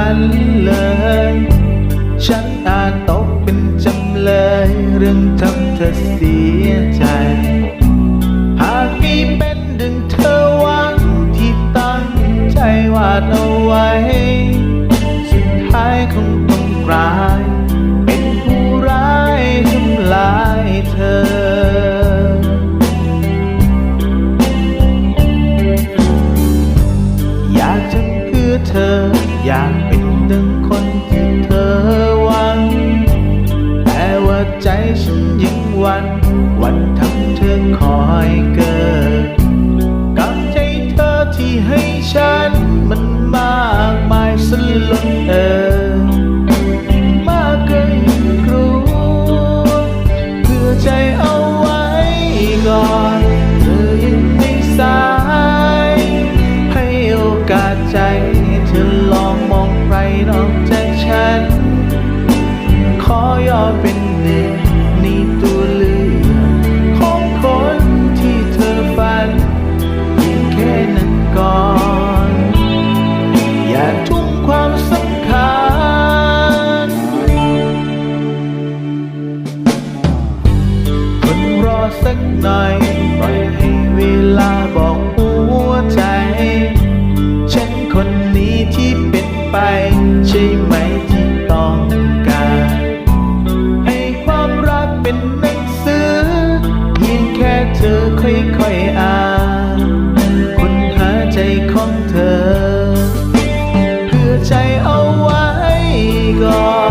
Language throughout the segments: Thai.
ฉันเลย ฉันอาจตกเป็นจำเลย เรื่องทำเธอเสียใจ หากมีเป็นดึงเธอวังที่ตั้งใจวาดเอาไว้ สุดท้ายคงต้องร้ายันมันมากมายสลดเออมากเกินรู้เพื่อใจ เธอเพื่อใจเอาไว้ก่อน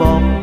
บอก